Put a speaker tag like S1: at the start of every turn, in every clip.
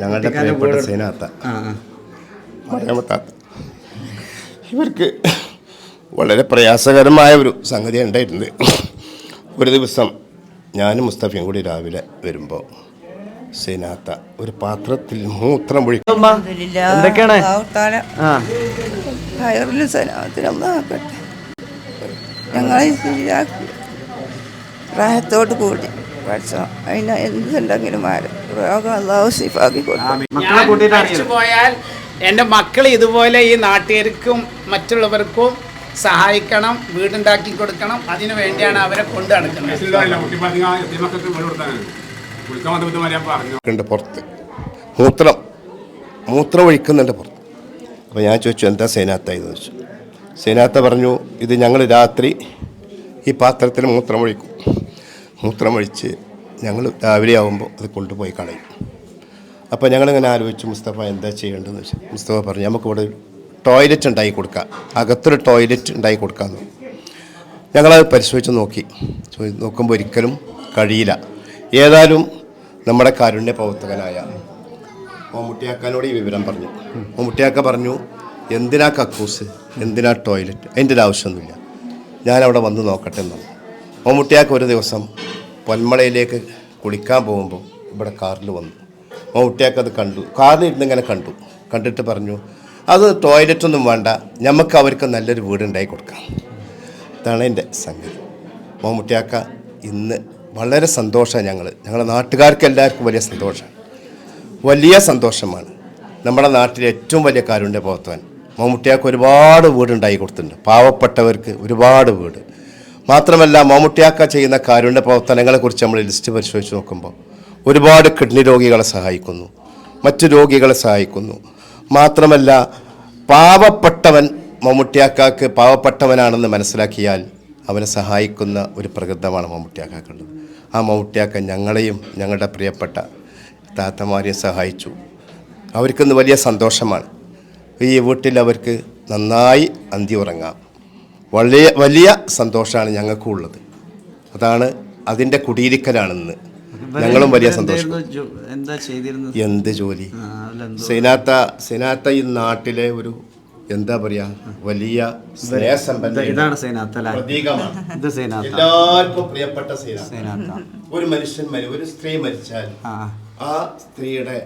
S1: ഞങ്ങളുടെ പ്രിയപ്പെട്ട സേനാത്ത.
S2: ആ ആ.
S1: മറിയാമത്താത്ത ഇവർക്ക് വളരെ പ്രയാസകരമായ ഒരു സംഗതി ഉണ്ടായിട്ടുണ്ട് ഒരു ദിവസം ഞാനും മുസ്തഫയും കൂടി രാവിലെ വരുമ്പോൾ സേനാത്ത ഒരു പാത്രത്തിൽ മൂത്രം
S2: ഒഴിക്കും എന്തൊക്കെയാണ്?
S3: ഞങ്ങളെ പ്രായത്തോട് കൂടി. പഠിച്ചോ? അതിന് എന്തുണ്ടെങ്കിലും മാറും രോഗം അള്ളാഹു സിഫാക്കി കൊടുക്കും.
S2: മക്കളെ
S4: പോയാൽ എന്റെ മക്കൾ ഇതുപോലെ ഈ നാട്ടുകാർക്കും മറ്റുള്ളവർക്കും സഹായിക്കണം വീടുണ്ടാക്കി കൊടുക്കണം. അതിനു വേണ്ടിയാണ് അവരെ കൊണ്ടു നടക്കുന്നത്.
S1: പുറത്ത്. മൂത്രം. മൂത്രം ഒഴിക്കുന്നുണ്ട് പുറത്ത്. അപ്പോൾ ഞാൻ ചോദിച്ചു എന്താ സേനാത്ത ഇത് ചോദിച്ചു. സേനാത്ത പറഞ്ഞു ഇത് ഞങ്ങൾ രാത്രി ഈ പാത്രത്തിൽ മൂത്രം ഒഴിക്കും. മൂത്രം ഒഴിച്ച് ഞങ്ങൾ രാവിലെ ആകുമ്പോൾ അത് കൊണ്ടുപോയി കളയും. അപ്പോൾ ഞങ്ങളിങ്ങനെ ആലോചിച്ചു മുസ്തഫ എന്താ ചെയ്യേണ്ടതെന്ന് വെച്ചാൽ മുസ്തഫ പറഞ്ഞു നമുക്കിവിടെ ടോയ്ലറ്റ് ഉണ്ടാക്കി കൊടുക്കാം അകത്തൊരു ടോയ്ലറ്റ് ഉണ്ടാക്കി കൊടുക്കാമെന്ന് ഞങ്ങളത് പരിശോധിച്ച് നോക്കി. നോക്കുമ്പോൾ ഒരിക്കലും കഴിയില്ല. ഏതായാലും നമ്മുടെ കാരുണ്യ പ്രവർത്തകനായ മമ്മൂട്ടിയാക്കാനോട് ഈ വിവരം പറഞ്ഞു. മമ്മൂട്ടിയാക്ക പറഞ്ഞു എന്തിനാ കക്കൂസ്? എന്തിനാ ടോയ്ലറ്റ്? അതിന്റെ ഒരു ആവശ്യമൊന്നുമില്ല. ഞാനവിടെ വന്ന് നോക്കട്ടെ എന്നാണ് മമ്മൂട്ടിയാക്ക ഒരു ദിവസം പൊന്മളയിലേക്ക് കുളിക്കാൻ പോകുമ്പോൾ ഇവിടെ കാറിൽ വന്നു. മമ്മൂട്ടിയാക്ക അത് കണ്ടു. കാറിൽ ഇരുന്ന് ഇങ്ങനെ കണ്ടു. കണ്ടിട്ട് പറഞ്ഞു അത് ടോയ്ലറ്റൊന്നും വേണ്ട. നമുക്ക് അവർക്ക് നല്ലൊരു വീടുണ്ടായി കൊടുക്കാം. ഇതാണ് എന്റെ സംഗതി. മമ്മൂട്ടിയാക്ക ഇന്ന് വളരെ സന്തോഷമാണ് ഞങ്ങൾ ഞങ്ങളുടെ നാട്ടുകാർക്ക് എല്ലാവർക്കും വലിയ സന്തോഷമാണ്. വലിയ സന്തോഷമാണ്. നമ്മുടെ നാട്ടിലെ ഏറ്റവും വലിയ കാരുണ്യ പ്രവർത്തകൻ മമ്മൂട്ടിയാക്ക് ഒരുപാട് വീടുണ്ടായി കൊടുത്തിട്ടുണ്ട്. പാവപ്പെട്ടവർക്ക് ഒരുപാട് വീട്. മാത്രമല്ല മമ്മൂട്ടിയാക്ക ചെയ്യുന്ന കാരുണ്യ പ്രവർത്തനങ്ങളെക്കുറിച്ച് നമ്മൾ ലിസ്റ്റ് പരിശോധിച്ച് നോക്കുമ്പോൾ ഒരുപാട് കിഡ്നി രോഗികളെ സഹായിക്കുന്നു. മറ്റു രോഗികളെ സഹായിക്കുന്നു. മാത്രമല്ല പാവപ്പെട്ടവൻ മമ്മൂട്ടിയാക്കാക്ക് പാവപ്പെട്ടവനാണെന്ന് മനസ്സിലാക്കിയാൽ അവനെ സഹായിക്കുന്ന ഒരു പ്രകൃതമാണ് മമ്മൂട്ടിയാക്കാക്കുള്ളത്. ആ മമ്മൂട്ടിയാക്ക ഞങ്ങളെയും ഞങ്ങളുടെ പ്രിയപ്പെട്ട താത്തമാരെയും സഹായിച്ചു. അവർക്കിന്ന് വലിയ സന്തോഷമാണ്. ഈ വീട്ടിൽ അവർക്ക് നന്നായി അന്തി ഉറങ്ങാം. വലിയ വലിയ സന്തോഷമാണ് ഞങ്ങൾക്കും ഉള്ളത് അതാണ് അതിന്റെ കുടിയിരിക്കലാണെന്ന്. ഞങ്ങളും വലിയ സന്തോഷം.
S2: എന്താ
S1: ജോലി? സേനാത്ത സേനാത്ത ഈ നാട്ടിലെ ഒരു എന്താ പറയാ വലിയ
S2: ഇത് ഇതാണ്
S1: എല്ലാവർക്കും പ്രിയപ്പെട്ട ഒരു മനുഷ്യൻ ഒരു സ്ത്രീ മരിച്ചാൽ
S2: ആ.
S1: സ്ത്രീയുടെ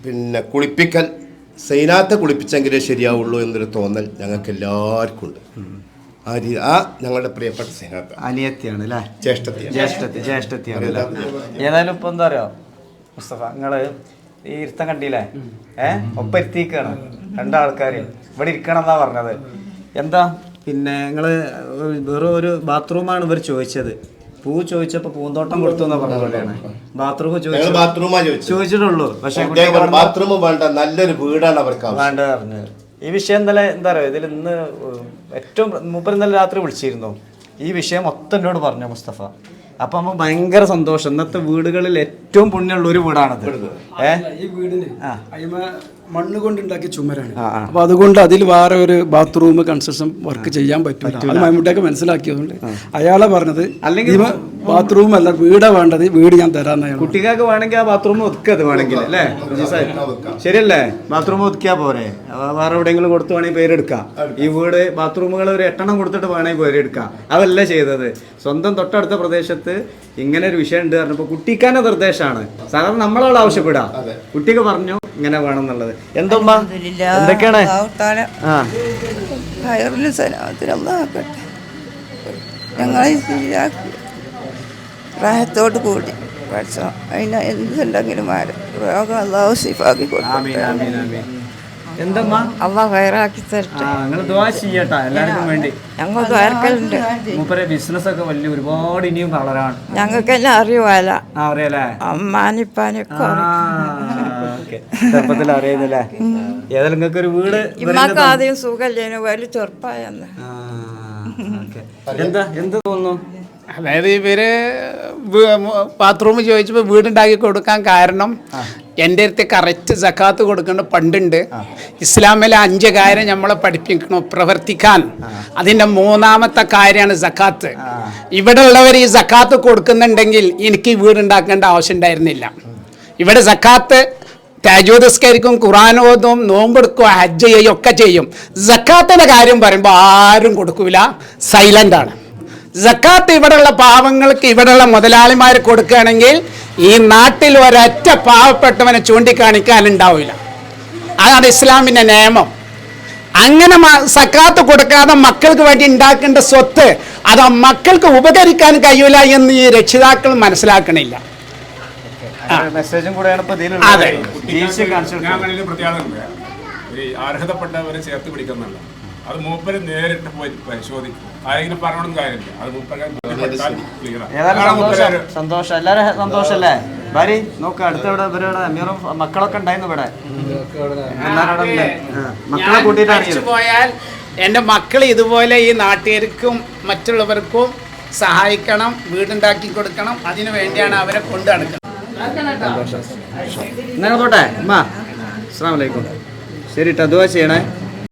S1: പിന്നെ കുളിപ്പിക്കൽ സൈനാത്ത കുളിപ്പിച്ചെങ്കിലേ ശരിയാവുള്ളൂ എന്നൊരു തോന്നൽ ഞങ്ങൾക്ക് എല്ലാവർക്കും ഉണ്ട് ആ രീതി ആ ഞങ്ങളുടെ പ്രിയപ്പെട്ട സ്നേഹത്തെ
S2: അനിയത്തിയാണ് അല്ലേ?
S1: ജ്യേഷ്ഠത്തെ
S2: ജ്യേഷ്ഠത്തി ജ്യേഷ്ഠത്തിയാണ് അല്ലേ? ഏതായാലും ഇപ്പൊ എന്താ അറിയോ? മുസ്തഫ നിങ്ങൾ ഈ ഇരുത്തം കണ്ടില്ലേ? ഏ? ഒപ്പം ഇരുത്തിക്കാണ് രണ്ടാൾക്കാര്. ഇവിടെ ഇരിക്കണം എന്നാ പറഞ്ഞത്. എന്താ? പിന്നെ നിങ്ങൾ വെറും ഒരു ബാത്റൂമാണ് ഇവർ ചോദിച്ചത്. പൂ ചോദിച്ചപ്പോ പൂന്തോട്ടം കൊടുത്തു പറഞ്ഞ പോലെയാണ്. ബാത്റൂം ചോദിച്ചു
S1: ബാത്റൂമാ ചോദിച്ചു
S2: ചോദിച്ചിട്ടുള്ളൂ. പക്ഷെ
S1: ബാത്റൂം വേണ്ട നല്ലൊരു വീടാണ് അവർക്ക് വേണ്ടത്
S2: പറഞ്ഞത്. പറഞ്ഞു ഈ വിഷയം ഇന്നലെ എന്താ പറയുക ഇതിൽ ഇന്ന് ഏറ്റവും മൂപ്പർ ഇന്നലെ രാത്രി വിളിച്ചിരുന്നു. ഈ വിഷയം മൊത്തം എന്നോട് പറഞ്ഞു മുസ്തഫ. അപ്പൊ നമ്മൾ ഭയങ്കര സന്തോഷം. ഇന്നത്തെ വീടുകളിൽ ഏറ്റവും പുണ്യമുള്ള ഒരു വീടാണത്. ഏഹ്
S5: ഈ വീടിന് മണ്ണ് കൊണ്ടുണ്ടാക്കിയ ചുമരാണ്. അപ്പൊ അതുകൊണ്ട് അതിൽ വേറെ ഒരു ബാത്റൂം കൺസ്ട്രക്ഷൻ വർക്ക് ചെയ്യാൻ പറ്റും അത് മമ്മൂട്ടിയൊക്കെ മനസ്സിലാക്കിയതുകൊണ്ട് അയാളെ പറഞ്ഞത്
S2: അല്ലെങ്കിൽ
S5: ബാത്റൂം അല്ല വീടാ വേണ്ടത് വീട് ഞാൻ തരാന്ന്
S2: കുട്ടികൾക്ക് വേണമെങ്കിൽ ആ ബാത്റൂം ഒതുക്കത് വേണമെങ്കിൽ അല്ലേ? ശരിയല്ലേ? ബാത്റൂം ഒതുക്കിയാ പോരെ. വേറെ എവിടെയെങ്കിലും കൊടുത്തു വേണമെങ്കിൽ പേരെടുക്കാം. ഈ വീട് ബാത്റൂമുകൾ ഒരു എട്ടെണ്ണം കൊടുത്തിട്ട് വേണമെങ്കിൽ പേരെടുക്കാം. അതല്ല ചെയ്തത്. സ്വന്തം തൊട്ടടുത്ത പ്രദേശത്ത് ഇങ്ങനെ ഒരു വിഷയം ഉണ്ട് പറഞ്ഞപ്പോൾ കുട്ടിക്കാന നിർദ്ദേശമാണ്. സാധാരണ നമ്മളോട് ആവശ്യപ്പെടാം കുട്ടിക്ക് പറഞ്ഞു ഇങ്ങനെ വേണം എന്നുള്ളത്. എന്തൊക്കെയാണ്?
S3: ആക്കട്ടെ ഞങ്ങളെ പ്രായത്തോട് കൂടി. പഠിച്ചോ. അതിന് എന്തുണ്ടെങ്കിലും രോഗം അള്ളാഹു സിഫാക്കി കൊടുക്കും
S2: ആമീൻ ആമീൻ എന്തമ്മ?
S6: അള്ളാ വയറാക്കി തരട്ടെ.
S2: നിങ്ങൾ ചെയ്യട്ടാ എല്ലാവർക്കും വേണ്ടി.
S6: ഞങ്ങൾ ദ്വാരക്കലുണ്ട്
S2: മൂപ്പരെ ബിസിനസ് ഒക്കെ വലിയ ഒരുപാട് ഇനിയും
S6: അറിയുമല്ല
S2: അറിയാലേ?
S6: അമ്മാനിപ്പാനൊക്കെ
S2: ചെറുപ്പത്തിൽ അറിയുന്നില്ലേ ഏതായാലും നിങ്ങൾക്ക് ഒരു വീട്
S6: ഇമ്മക്ക് ആദ്യം സുഖല്ലേനു വലിയ
S2: ഓക്കേ. എന്താ എന്ത് തോന്നുന്നു?
S4: അതായത് ഇവർ ബാത്റൂം ചോദിച്ചപ്പോൾ വീടുണ്ടാക്കി കൊടുക്കാൻ കാരണം എന്റെ അടുത്ത് കറക്റ്റ് സക്കാത്ത് കൊടുക്കേണ്ട പണ്ടുണ്ട്. ഇസ്ലാമിലെ അഞ്ച് കാര്യം നമ്മളെ പഠിപ്പിക്കണം പ്രവർത്തിക്കാൻ. അതിന്റെ മൂന്നാമത്തെ കാര്യമാണ് സക്കാത്ത്. ഇവിടെ ഉള്ളവർ ഈ സക്കാത്ത് കൊടുക്കുന്നുണ്ടെങ്കിൽ എനിക്ക് ഈ വീടുണ്ടാക്കേണ്ട ആവശ്യം ഉണ്ടായിരുന്നില്ല. ഇവിടെ സക്കാത്ത് തജോദസ്കരിക്കും ഖുറാൻ ഓതും നോമ്പെടുക്കും ഹജ്ജ് ചെയ്യും ഒക്കെ ചെയ്യും. ജക്കാത്തിന്റെ കാര്യം പറയുമ്പോൾ ആരും കൊടുക്കൂല. സൈലന്റ് ആണ്. ജക്കാത്ത് ഇവിടെയുള്ള പാവങ്ങൾക്ക് ഇവിടെയുള്ള മുതലാളിമാർ കൊടുക്കുകയാണെങ്കിൽ ഈ നാട്ടിൽ ഒരൊറ്റ പാവപ്പെട്ടവനെ ചൂണ്ടിക്കാണിക്കാനുണ്ടാവില്ല അതാണ് ഇസ്ലാമിന്റെ നിയമം. അങ്ങനെ സക്കാത്ത് കൊടുക്കാതെ മക്കൾക്ക് വേണ്ടി ഉണ്ടാക്കേണ്ട സ്വത്ത് അത് മക്കൾക്ക് ഉപകരിക്കാൻ കഴിയില്ല എന്ന് ഈ രക്ഷിതാക്കൾ മനസ്സിലാക്കണില്ല.
S2: മെസ്സേജും കൂടെയാണ് ഇപ്പൊ
S7: ഈ അർഹതപ്പെട്ടവരെ ചേർത്ത് പിടിക്കുന്നുണ്ട് അത് മൂപ്പര് നേരിട്ട് പോയി പരിശോധിക്കും. ആരെങ്കിലും പറഞ്ഞോണ്ടും കാര്യമില്ല. അത് മൂപ്പര്
S2: സന്തോഷം. സന്തോഷം. എല്ലാരും സന്തോഷല്ലേ ഭാര്യ നോക്ക് അടുത്ത ഇവിടെ ഇവരുടെ അമീറും മക്കളൊക്കെ ഉണ്ടായിരുന്നു ഇവിടെ. മക്കളെ
S4: കൂട്ടിട്ട്
S2: കൂട്ടിയിട്ടാണ്
S4: പോയാൽ എന്റെ മക്കൾ ഇതുപോലെ ഈ നാട്ടുകാർക്കും മറ്റുള്ളവർക്കും സഹായിക്കണം വീടുണ്ടാക്കി കൊടുക്കണം. അതിനു വേണ്ടിയാണ് അവരെ കൊണ്ടു നടക്കുന്നത്.
S2: എന്നാ പോട്ടെ. അമ്മ അസ്സാം വലൈക്കും ശരി ട്ടോ, ദുവാ ചെയ്യണേ.